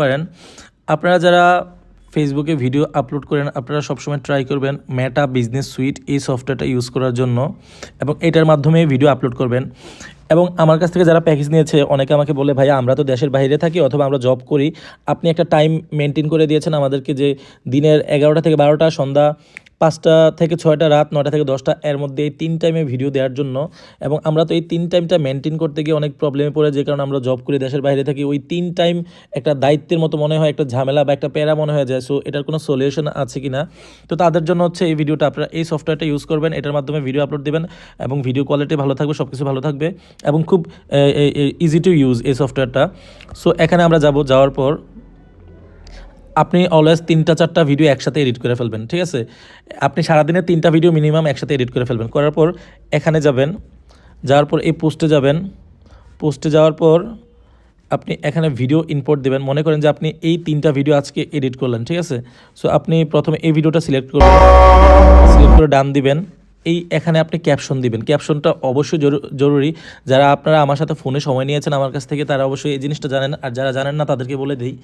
পারেন। আপনারা যারা ফেসবুকে ভিডিও আপলোড করেন, আপনারা সবসময় ট্রাই করবেন মেটা বিজনেস সুইট এই সফটওয়্যারটা ইউজ করার জন্য এবং এটার মাধ্যমে ভিডিও আপলোড করবেন। এবং আমার কাছ থেকে যারা প্যাকেজ নিয়েছে, অনেকে আমাকে বলে ভাই আমরা তো দেশের বাইরে থাকি, অথবা আমরা জব করি। আপনি একটা টাইম মেনটেন করে দিয়েছেন আমাদেরকে যে দিনের এগারোটা থেকে বারোটা, সন্ধ্যা পাঁচটা থেকে ছয়টা রাত, নয়টা থেকে দশটা এর মধ্যে এই তিন টাইমে ভিডিও দেওয়ার জন্য। এবং আমরা তো এই তিন টাইমটা মেনটেন করতে গিয়ে অনেক প্রবলেমে পড়ে, যে কারণে আমরা জব করি, দেশের বাইরে থাকি। ওই তিন টাইম একটা দায়িত্বের মতো মনে হয়, একটা ঝামেলা বা একটা প্যারা মনে হয়ে যায়। সো এটার কোনো সলিউশন আছে কি না তো তাদের জন্য হচ্ছে এই ভিডিওটা আপনারা এই সফটওয়্যারটা ইউজ করবেন, এটার মাধ্যমে ভিডিও আপলোড দেবেন, এবং ভিডিও কোয়ালিটি ভালো থাকবে সব কিছু ভালো থাকবে, এবং খুব ইজি টু ইউজ এই সফটওয়্যারটা সো এখানে আমরা যাব, যাওয়ার পর আপনি অলওয়েজ তিনটা, চারটা ভিডিও একসাথে এডিট করে ফেলবেন, ঠিক আছে? আপনি সারাদিনে তিনটা ভিডিও মিনিমাম একসাথে এডিট করে ফেলবেন। করার পর এখানে যাবেন, যাওয়ার পর এই পোস্টে যাবেন। পোস্টে যাওয়ার পর আপনি এখানে ভিডিও ইম্পোর্ট দেবেন। মনে করেন যে আপনি এই তিনটা ভিডিও আজকে এডিট করলেন, ঠিক আছে? সো আপনি প্রথমে এই ভিডিওটা সিলেক্ট করবেন। সিলেক্ট করে ডান দিবেন। এই এখানে আপনি ক্যাপশন দিবেন। ক্যাপশনটা অবশ্যই জরু- জরুরি। যারা আপনারা আমার সাথে ফোনে সময় নিয়েছেন, আমার কাছ থেকে তারা অবশ্যই এই জিনিসটা জানেন। আর যারা জানেন না, তাদেরকে বলে দিই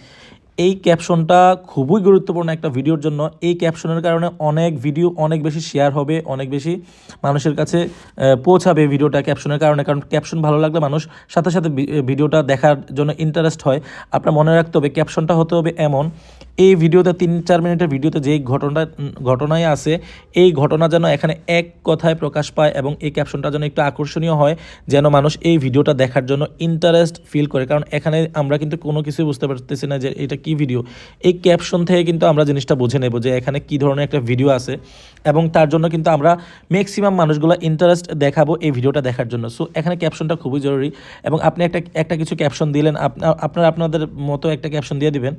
এই ক্যাপশনটা খুবই গুরুত্বপূর্ণ একটা ভিডিওর জন্য। এই ক্যাপশনের কারণে অনেক ভিডিও অনেক বেশি শেয়ার হবে, অনেক বেশি মানুষের কাছে পৌঁছাবে ভিডিওটা ক্যাপশনের কারণে। কারণ ক্যাপশন ভালো লাগলে মানুষ সাথে সাথে ভিডিওটা দেখার জন্য ইন্টারেস্ট হয়। আপনার মনে রাখতে হবে ক্যাপশনটা হতে হবে এমন। এই ভিডিওতে তিন, চার মিনিটের ভিডিওতে যেই ঘটনা ঘটনায় আছে, এই ঘটনা যেন এখানে এক কথায় প্রকাশ পায় এবং এই ক্যাপশনটা যেন একটু আকর্ষণীয় হয়, যেন মানুষ এই ভিডিওটা দেখার জন্য ইন্টারেস্ট ফিল করে। কারণ এখানে আমরা কিন্তু কোনো কিছুই বুঝতে পারতেছি না যে এটা কি ভিডিও এই ক্যাপশন থেকে কিন্তু আমরা জিনিসটা বুঝে নেব যে এখানে কি ধরনের একটা ভিডিও আছে এবং তার জন্য কিন্তু আমরা ম্যাক্সিমাম মানুষগুলো ইন্টারেস্ট দেখাবো এই ভিডিওটা দেখার জন্য। সো এখানে ক্যাপশনটা খুবই জরুরি এবং আপনি একটা একটা কিছু ক্যাপশন দিলেন আপনা- আপনারা আপনাদের মতো একটা ক্যাপশন দিয়ে দিবেন।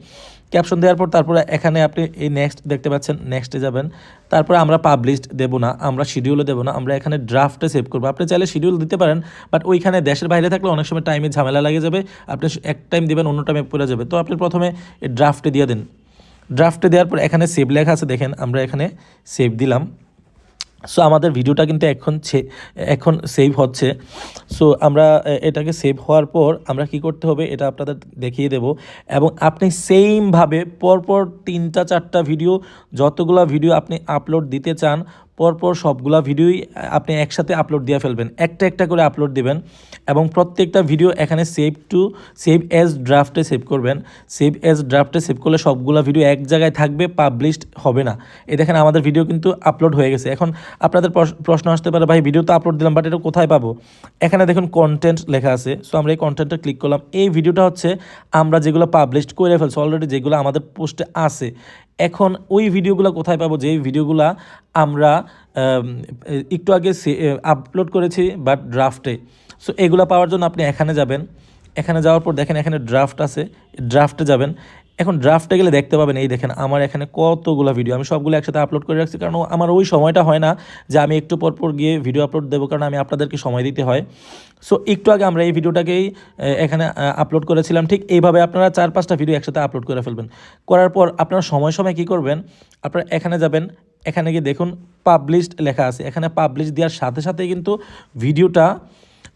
ক্যাপশন দেওয়ার পর তারপরে এখানে আপনি এই নেক্সট দেখতে পাচ্ছেন নেক্সটে যাবেন। তারপরে আমরা পাবলিশড দেবো না, আমরা শিডিউলে দেবো না, আমরা এখানে ড্রাফটে সেভ করব। আপনি চাইলে শিডিউল দিতে পারেন বাট ওইখানে দেশের বাইরে থাকলে অনেক সময় টাইমে ঝামেলা লাগে যাবে, আপনি এক টাইম দিবেন, অন্য টাইমে পড়ে যাবে। তো আপনি প্রথমে ড্রাফটে দিয়ে দিন। ড্রাফটে দেওয়ার পর এখানে সেভ লেখা আছে, দেখেন আমরা এখানে সেভ দিলাম। সো আমাদের ভিডিওটা কিন্তু এখন এখন সেভ হচ্ছে। সো আমরা এটাকে সেভ হওয়ার পর আমরা কি করতে হবে, এটা আপনাদের দেখিয়ে দেব। এবং আপনি সেমভাবে পরপর তিনটা, চারটা ভিডিও যতগুলো ভিডিও আপনি আপলোড দিতে চান পরপর সবগুলা ভিডিওই আপনি একসাথে আপলোড দিয়ে ফেলবেন। একটা একটা করে আপলোড দিবেন এবং প্রত্যেকটা ভিডিও এখানে সেভ টু সেভ এজ ড্রাফটে সেভ করবেন। সেভ এজ ড্রাফটে সেভ করলে সবগুলা ভিডিও এক জায়গায় থাকবে পাবলিশড হবে না। এই দেখেন আমাদের ভিডিও কিন্তু আপলোড হয়ে গেছে। এখন আপনাদের প্রশ- প্রশ্ন আসতে পারে, ভাই ভিডিও তো আপলোড দিলাম বাট এটা কোথায় পাবো? এখানে দেখুন কন্টেন্ট লেখা আছে। সো আমরা এই কন্টেন্টটা ক্লিক করলাম। এই ভিডিওটা হচ্ছে আমরা যেগুলো পাবলিশড করে ফেলছি অলরেডি যেগুলো আমাদের পোস্টে আছে এখন ওই ভিডিওগুলো কোথায় পাবো? যেই ভিডিওগুলো আমরা একটু আগে আপলোড করেছি বাট ড্রাফটে সো এগুলো পাওয়ার জন্য আপনি এখানে যাবেন। এখানে যাওয়ার পর দেখেন এখানে ড্রাফট আছে। ড্রাফটে যাবেন। এখন ড্রাফটে গেলে দেখতে পাবেন, এই দেখেন আমার এখানে কতগুলো ভিডিও আমি সবগুলো একসাথে আপলোড করে রাখছি কারণ আমার ওই সময়টা হয় না যে আমি একটু পর পর গিয়ে ভিডিও আপলোড দেবো কারণ আমি আপনাদেরকে সময় দিতে হয়। সো একটু আগে আমরা এই ভিডিওটাকেই এখানে আপলোড করেছিলাম। ঠিক এইভাবে আপনারা চার পাঁচটা ভিডিও একসাথে আপলোড করে ফেলবেন। করার পর আপনারা সময় সময় কী করবেন? আপনারা এখানে যাবেন, এখানে গিয়ে দেখুন পাবলিশড লেখা আছে। এখানে পাবলিশ দেওয়ার সাথে সাথে কিন্তু ভিডিওটা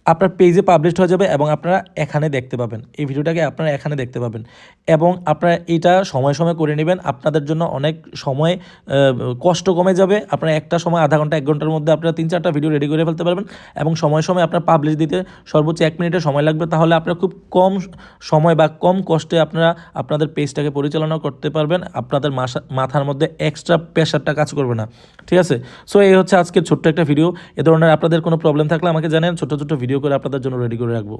আপনার পেজে পাবলিশড হয়ে যাবে এবং আপনারা এখানে দেখতে পাবেন। এই ভিডিওটাকে আপনারা এখানে দেখতে পাবেন। এবং আপনারা এটা সময় সময় করে নেবেন। আপনাদের জন্য অনেক সময় কষ্ট কমে যাবে। আপনারা একটা সময় আধা ঘণ্টা, এক ঘণ্টার মধ্যে আপনারা তিন চারটা ভিডিও রেডি করে ফেলতে পারবেন এবং সময় সময় আপনার পাবলিশ দিতে সর্বোচ্চ এক মিনিটের সময় লাগবে। তাহলে আপনারা খুব কম সময় বা কম কষ্টে আপনারা আপনাদের পেজটাকে পরিচালনা করতে পারবেন। আপনাদের মাথার মধ্যে এক্সট্রা প্রেশারটা কাজ করবে না। ঠিক আছে? সো এই হচ্ছে আজকে ছোট্ট একটা ভিডিও এ ধরনের আপনাদের কোনো প্রবলেম থাকলে আমাকে জানেন ছোট ছোট ভিডিও করে আপনাদের জন্য রেডি করে রাখব।